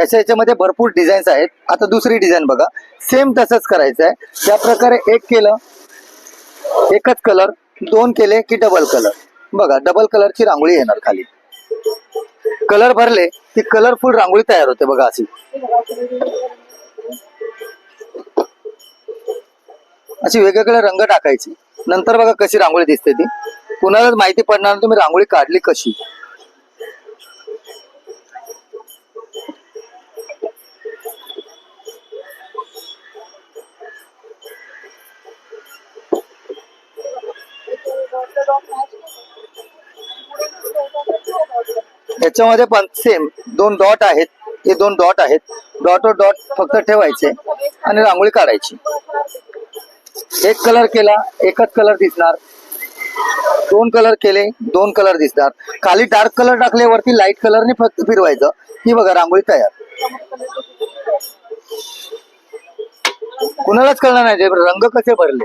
याच्या याच्यामध्ये भरपूर डिझाईन्स आहेत. आता दुसरी डिझाईन बघा. सेम तसंच करायचं आहे त्या प्रकारे एक केलं एकच कलर दोन केले की डबल कलर बघा डबल कलरची रांगोळी येणार खाली. कलर भरले की कलरफुल रांगोळी तयार होते बघा अशी. अशी वेगवेगळे रंग टाकायची. नंतर बघा कशी रांगोळी दिसते ती. कुणालाच माहिती पडणार तुम्ही रांगोळी काढली कशी. याच्यामध्ये पण सेम दोन डॉट आहेत. हे दोन डॉट आहेत. डॉट डॉट फक्त ठेवायचे आणि रांगोळी काढायची. एक कलर केला एकच कलर दिसणार. दोन कलर केले दोन कलर दिसणार. खाली डार्क कलर टाकले वरती लाइट कलरने फक्त फिरवायचं. ही बघा रांगोळी तयार. कुणालाच कळणार नाही रंग कसे भरले.